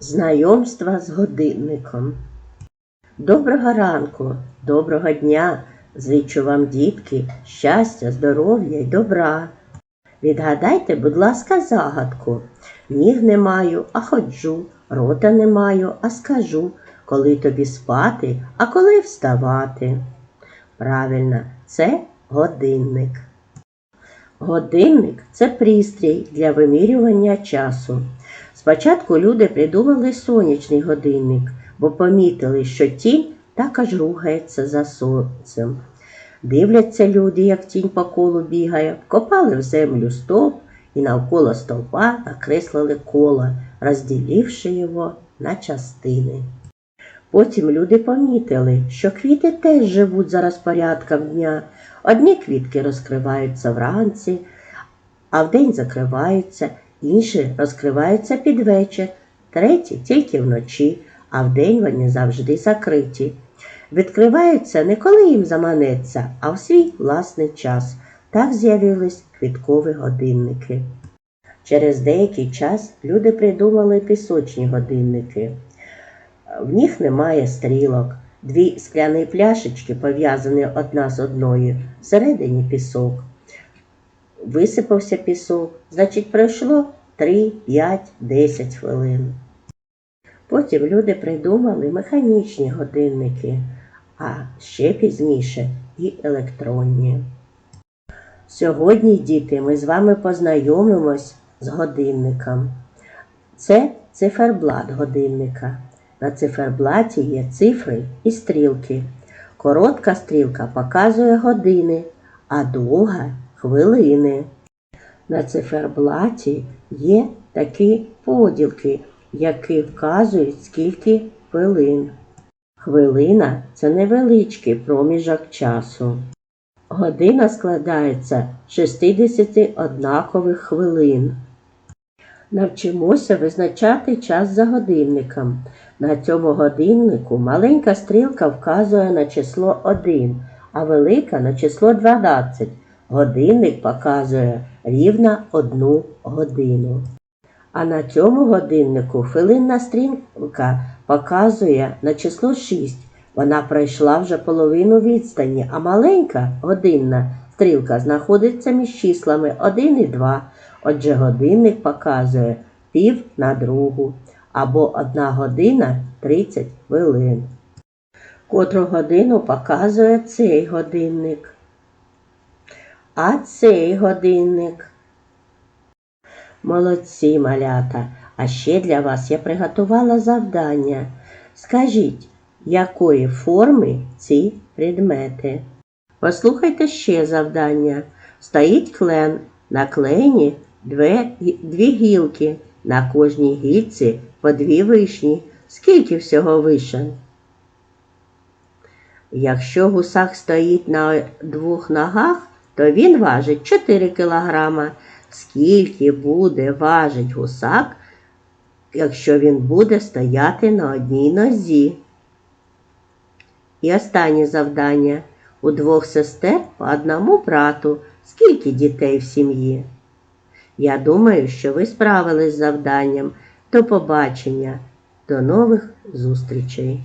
Знайомства з годинником. Доброго ранку, доброго дня. Зичу вам, дітки, щастя, здоров'я й добра. Відгадайте, будь ласка, загадку. Ніг не маю, а ходжу, рота не маю, а скажу, коли тобі спати, а коли вставати. Правильно, це годинник. Годинник це пристрій для вимірювання часу. Спочатку люди придумали сонячний годинник, бо помітили, що тінь також рухається за сонцем. Дивляться люди, як тінь по колу бігає, копали в землю стовп і навколо стовпа накреслили коло, розділивши його на частини. Потім люди помітили, що квіти теж живуть за розпорядком дня. Одні квітки розкриваються вранці, а вдень закриваються, інші розкриваються під вечір, треті тільки вночі, а вдень вони завжди закриті. Відкриваються не коли їм заманеться, а в свій власний час. Так з'явились квіткові годинники. Через деякий час люди придумали пісочні годинники. В них немає стрілок. Дві скляні пляшечки пов'язані одна з одною, всередині пісок. Висипався пісок, значить, пройшло 3, 5, 10 хвилин. Потім люди придумали механічні годинники, а ще пізніше і електронні. Сьогодні, діти, ми з вами познайомимось з годинником. Це циферблат годинника. На циферблаті є цифри і стрілки. Коротка стрілка показує години, а довга хвилини. На циферблаті є такі поділки, які вказують, скільки хвилин. Хвилина це невеличкий проміжок часу. Година складається з 60 однакових хвилин. Навчимося визначати час за годинником. На цьому годиннику маленька стрілка вказує на число 1, а велика на число 12. Годинник показує рівно одну годину. А на цьому годиннику хвилинна стрілка показує на число 6. Вона пройшла вже половину відстані, а маленька годинна стрілка знаходиться між числами 1 і 2. Отже, годинник показує пів на другу або 1 година 30 хвилин. Котру годину показує цей годинник. А цей годинник. Молодці, малята. А ще для вас я приготувала завдання. Скажіть, якої форми ці предмети? Послухайте ще завдання. Стоїть клен, на клені дві, дві гілки, на кожній гілці по дві вишні. Скільки всього вишень? Якщо гусак стоїть на двох ногах, то він важить 4 кілограма. Скільки буде важить гусак, якщо він буде стояти на одній нозі? І останнє завдання. У двох сестер по одному брату. Скільки дітей в сім'ї? Я думаю, що ви справились з завданням. До побачення, до нових зустрічей!